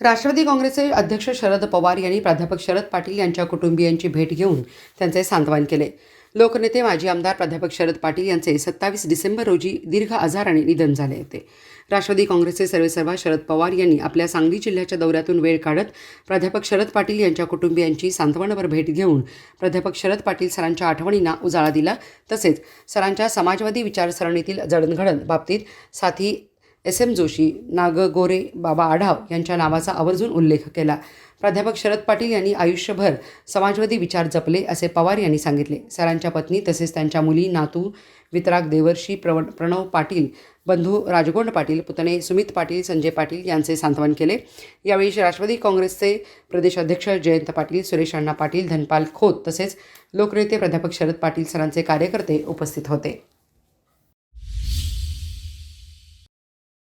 राष्ट्रवादी काँग्रेसचे अध्यक्ष शरद पवार यांनी प्राध्यापक शरद पाटील यांच्या कुटुंबियांची भेट घेऊन त्यांचे सांत्वन केले. लोकनेते माजी आमदार प्राध्यापक शरद पाटील यांचे सत्तावीस डिसेंबर रोजी दीर्घ आजाराने निधन झाले होते. राष्ट्रवादी काँग्रेसचे सर्वेसर्वा शरद पवार यांनी आपल्या सांगली जिल्ह्याच्या दौऱ्यातून वेळ काढत प्राध्यापक शरद पाटील यांच्या कुटुंबियांची सांत्वनावर भेट घेऊन प्राध्यापक शरद पाटील सरांच्या आठवणींना उजाळा दिला. तसेच सरांच्या समाजवादी विचारसरणीतील जडणघडण बाबतीत साथी एस एम जोशी नाग गोरे बाबा आढाव यांच्या नावाचा आवर्जून उल्लेख केला. प्राध्यापक शरद पाटील यांनी आयुष्यभर समाजवादी विचार जपले असे पवार यांनी सांगितले. सरांच्या पत्नी तसेच त्यांच्या मुली नातू वितराग देवर्षी प्रव प्रणव पाटील बंधू राजगोंड पाटील पुतणे सुमित पाटील संजय पाटील यांचे सांत्वन केले. यावेळी राष्ट्रवादी काँग्रेसचे प्रदेशाध्यक्ष जयंत पाटील सुरेश अण्णा पाटील धनपाल खोत तसेच लोकनेते प्राध्यापक शरद पाटील सरांचे कार्यकर्ते उपस्थित होते.